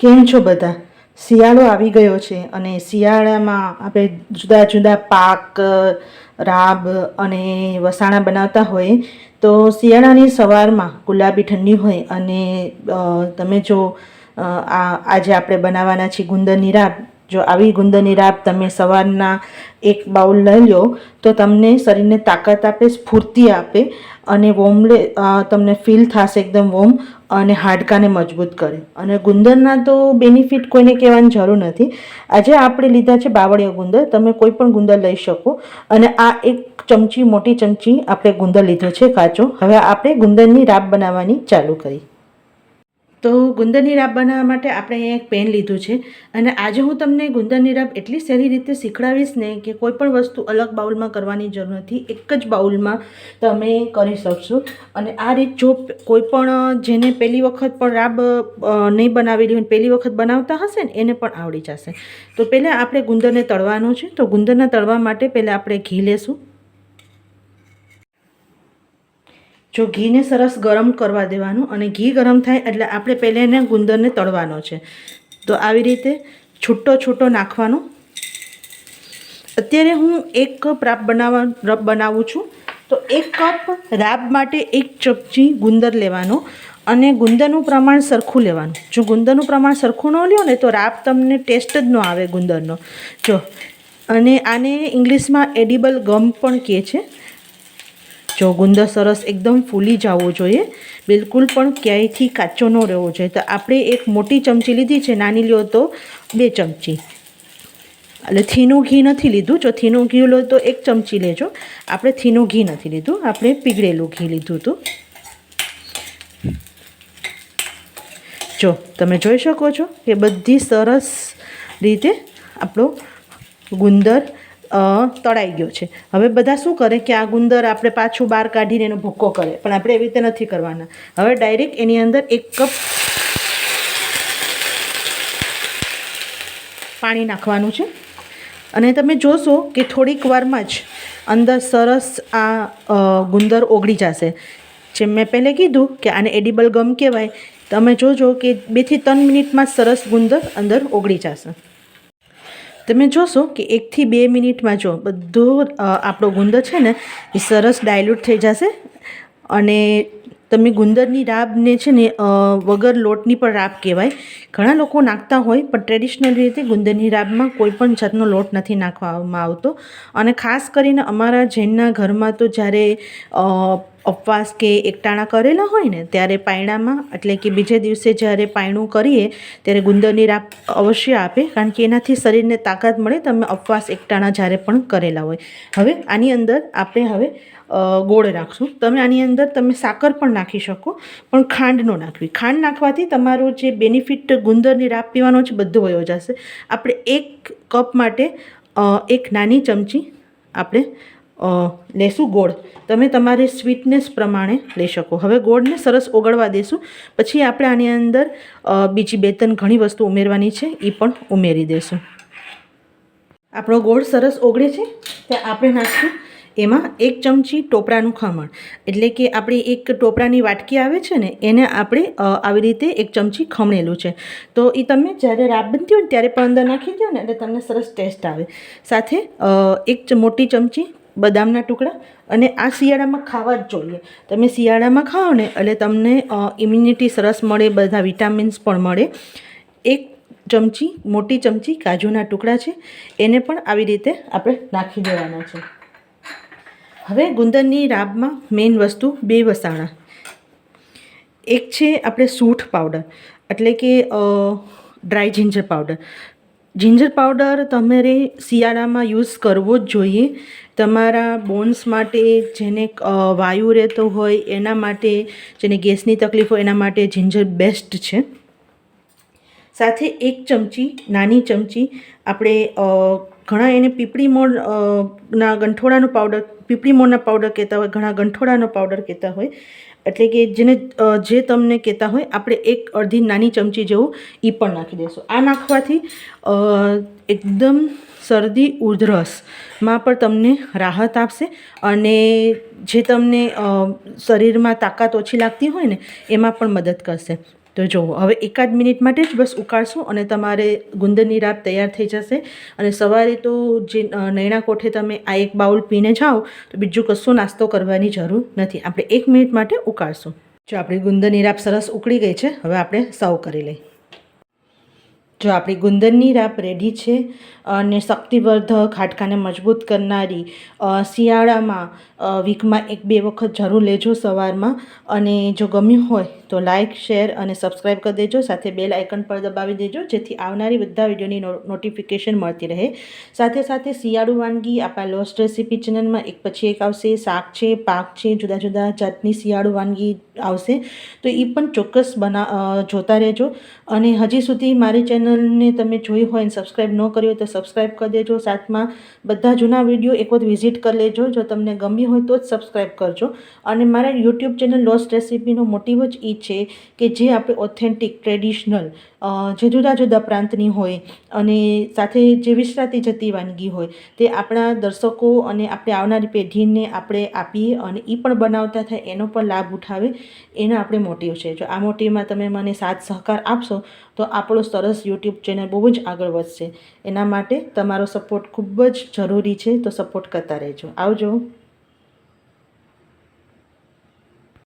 કેમ છો બધા? શિયાળો આવી ગયો છે અને શિયાળામાં આપણે જુદા જુદા પાક, રાબ અને વસાણા બનાવતા હોય તો શિયાળાની સવારમાં ગુલાબી ઠંડી હોય અને તમે જો આજે આપણે બનાવવાના છીએ ગુંદરની રાબ જો આવી ગુંદરની રાબ તમે સવારના એક બાઉલ લઈ લો, તો તમને શરીરને તાકાત આપે, સ્ફૂર્તિ આપે અને વોમલે તમને ફીલ થશે એકદમ વોમ અને હાડકાને મજબૂત કરે. અને ગુંદરના તો બેનિફિટ કોઈને કહેવાની જરૂર નથી. આજે આપણે લીધા છે બાવળિયા ગુંદર. તમે કોઈ પણ ગુંદર લઈ શકો. અને આ એક ચમચી, મોટી ચમચી આપણે ગુંદર લીધો છે કાચો. હવે આપણે ગુંદરની રાબ બનાવવાની ચાલુ કરી તો ગુંદરની રાબ બનાવવા માટે આપણે અહીંયા એક પેન લીધું છે. અને આજે હું તમને ગુંદરની રાબ એટલી સહેલી રીતે શીખડાવીશ ને કે કોઈ પણ વસ્તુ અલગ બાઉલમાં કરવાની જરૂર નથી. એક જ બાઉલમાં તમે કરી શકશો. અને આ રીત જો કોઈ પણ, જેને પહેલી વખત પણ રાબ નહીં બનાવેલી હોય પહેલી વખત બનાવતા હશે ને એને પણ આવડી જશે. તો પહેલાં આપણે ગુંદરને તળવાનું છે. તો ગુંદરને તળવા માટે પહેલાં આપણે ઘી લેશું. જો ઘીને સરસ ગરમ કરવા દેવાનું અને ઘી ગરમ થાય એટલે આપણે પહેલાં એને ગુંદરને તળવાનો છે. તો આવી રીતે છૂટો છૂટો નાખવાનો. અત્યારે હું એક કપ રાબ બનાવવા રબ બનાવું છું. તો એક કપ રાબ માટે એક ચમચી ગુંદર લેવાનો અને ગુંદરનું પ્રમાણ સરખું લેવાનું. જો ગુંદરનું પ્રમાણ સરખું ન લ્યો ને તો રાબ તમને ટેસ્ટ જ ન આવે ગુંદરનો. જો અને આને ઇંગ્લિશમાં એડિબલ ગમ પણ કહે છે. જો ગુંદર સરસ એકદમ ફૂલી જવો જોઈએ. બિલકુલ પણ ક્યાંયથી કાચો ન રહેવો જોઈએ. તો આપણે એક મોટી ચમચી લીધી છે. નાની લ્યો તો બે ચમચી. એટલે થીનું ઘી નથી લીધું. જો થીનું ઘી લો તો એક ચમચી લેજો. આપણે થીનું ઘી નથી લીધું. આપણે પીગળેલું ઘી લીધું હતું. જો, તમે જોઈ શકો છો કે બધી સરસ રીતે આપણો ગુંદર તળાઈ ગયો છે. હવે બધા શું કરે કે આ ગુંદર આપણે પાછું બહાર કાઢીને એનો ભૂક્કો કરે, પણ આપણે એવી રીતે નથી કરવાના. હવે ડાયરેક્ટ એની અંદર એક કપ પાણી નાખવાનું છે. અને તમે જોશો કે થોડીક વારમાં જ અંદર સરસ આ ગુંદર ઓગળી જશે. જેમ મેં પહેલે કીધું કે આને એડિબલ ગમ કહેવાય. તમે જોજો કે બેથી ત્રણ મિનિટમાં સરસ ગુંદર અંદર ઓગળી જશે. તમે જોશો કે એકથી બે મિનિટમાં જો બધો આપણો ગુંદર છે ને એ સરસ ડાયલ્યુટ થઈ જશે અને તમે ગુંદરની રાબને છે ને વગર લોટની પણ રાબ કહેવાય. ઘણા લોકો નાખતા હોય, પણ ટ્રેડિશનલ રીતે ગુંદરની રાબમાં કોઈ પણ જાતનો લોટ નથી નાખવામાં આવતો. અને ખાસ કરીને અમારા જૈનના ઘરમાં તો જ્યારે ઉપવાસ કે એકટાણા કરેલા હોય ને, ત્યારે પાયણામાં, એટલે કે બીજે દિવસે જ્યારે પાયણું કરીએ, ત્યારે ગુંદરની રાપ અવશ્ય આપે, કારણ કે એનાથી શરીરને તાકાત મળે, તમે ઉપવાસ એકટાણા જ્યારે પણ કરેલા હોય. હવે આની અંદર આપણે હવે ગોળ નાખશું તમે આની અંદર તમે સાકર પણ નાખી શકો, પણ ખાંડ ન નાખવી. ખાંડ નાખવાથી તમારો જે બેનિફિટ ગુંદરની રાપ પીવાનો છે, બધો વયો જશે. આપણે એક કપ માટે એક નાની ચમચી આપણે લેશું ગોળ. તમે તમારી સ્વીટનેસ પ્રમાણે લઈ શકો. હવે ગોળને સરસ ઓગળવા દેશું. પછી આપણે આની અંદર બીજી બે ત્રણ ઘણી વસ્તુ ઉમેરવાની છે. એ પણ ઉમેરી દેશું. આપણો ગોળ સરસ ઓગળે છે, ત્યાં આપણે નાખશું એમાં એક ચમચી ટોપરાનું ખમણ. એટલે કે આપણી એક ટોપરાની વાટકી આવે છે ને, એને આપણે આવી રીતે એક ચમચી ખમણેલું છે. તો એ તમે જ્યારે રાબ બનતી હોય ને, ત્યારે પણ અંદર નાખી દો ને, એટલે તમને સરસ ટેસ્ટ આવે. સાથે એક મોટી ચમચી બદામના ટુકડા અને આ શિયાળામાં ખાવા જ જોઈએ. તમે શિયાળામાં ખાઓ ને એટલે તમને ઇમ્યુનિટી સરસ મળે, બધા વિટામિન્સ પણ મળે. એક ચમચી, મોટી ચમચી કાજુના ટુકડા છે. એને પણ આવી રીતે આપણે નાખી દેવાના છે. હવે ગુંદરની રાબમાં મેઇન વસ્તુ બે વસાણા. એક છે આપણે સૂઠ પાવડર એટલે કે dry ginger powder ginger powder તમારે શિયાળામાં યુઝ કરવો જ જોઈએ. તમારા બોન્સ માટે જેને વાયુ રહેતો હોય એના માટે, જેને ગેસની તકલીફ હોય એના માટે જિંજર બેસ્ટ છે. સાથે એક ચમચી, નાની ચમચી આપણે ઘણા એને પીપળી અ, ના ગંઠોડાનો પાવડર પીપળી મોરના પાવડર કહેતા હોય ઘણા ગંઠોડાનો પાવડર કહેતા હોય. એટલે કે જેને જે તમને કહેતા હોય આપણે એક અડધી નાની ચમચી જેવું એ પણ નાખી દઈશું આ નાખવાથી એકદમ શરદી ઉધરસમાં પણ તમને રાહત આપશે અને જે તમને શરીરમાં તાકાત ઓછી લાગતી હોય ને એમાં પણ મદદ કરશે. તો જુઓ હવે એકાદ મિનિટ માટે જ બસ ઉકાળશું અને તમારે ગુંદરની રાબ તૈયાર થઈ જશે. અને સવારે તો જે નૈણા કોઠે તમે આ એક બાઉલ પીને જાઓ, તો બીજું કશું નાસ્તો કરવાની જરૂર નથી. આપણે એક મિનિટ માટે ઉકાળશું. જો, આપણી ગુંદરની રાબ સરસ ઉકળી ગઈ છે, હવે આપણે સર્વ કરી લઈએ. જો આપણી ગુંદરની રાપ રેડી છે, અને શક્તિવર્ધક, હાડકાને મજબૂત કરનારી શિયાળામાં વીકમાં એક બે વખત જરૂર લેજો સવારમાં. અને જો ગમ્યું હોય તો લાઇક શેર અને સબસ્ક્રાઈબ કરી દેજો. સાથે બેલ આઇકન પર દબાવી દેજો, જેથી આવનારી બધા વિડીયોની નોટિફિકેશન મળતી રહે. સાથે સાથે શિયાળુ વાનગી આપણા લોસ્ટ રેસીપી ચેનલમાં એક પછી એક આવશે. શાક છે, પાક છે, જુદા જુદા જાતની શિયાળુ વાનગી આવશે. તો એ પણ ચોક્કસ બના જોતા રહેજો. અને હજી સુધી મારી ચેનલને તમે જોઈ હોય અને સબસ્ક્રાઈબ ન કરી હોય તો સબસ્ક્રાઈબ કરી દેજો. સાથમાં બધા જૂના વીડિયો એક વખત વિઝિટ કરી લેજો. જો તમને ગમી હોય તો જ સબસ્ક્રાઈબ કરજો. અને મારા યુટ્યુબ ચેનલ લોસ્ટ રેસીપીનો મોટિવ જ એ છે કે જે આપણે ઓથેન્ટિક ટ્રેડિશનલ જે જુદા જુદા પ્રાંતની હોય અને સાથે જે વિસરાતી જતી વાનગી હોય તે આપણા દર્શકો અને આપણે આવનારી પેઢીને આપણે આપીએ અને એ પણ બનાવતા થાય, એનો પણ લાભ ઉઠાવે. એનો આપણે મોટિવ છે. જો આ મોટિવમાં તમે મને સાથ સહકાર આપશો તો આપણો સરસ યુટ્યુબ ચેનલ બહુ જ આગળ વધશે. એના માટે તમારો સપોર્ટ ખૂબ જ જરૂરી છે, તો સપોર્ટ કરતા રહેજો. આવજો.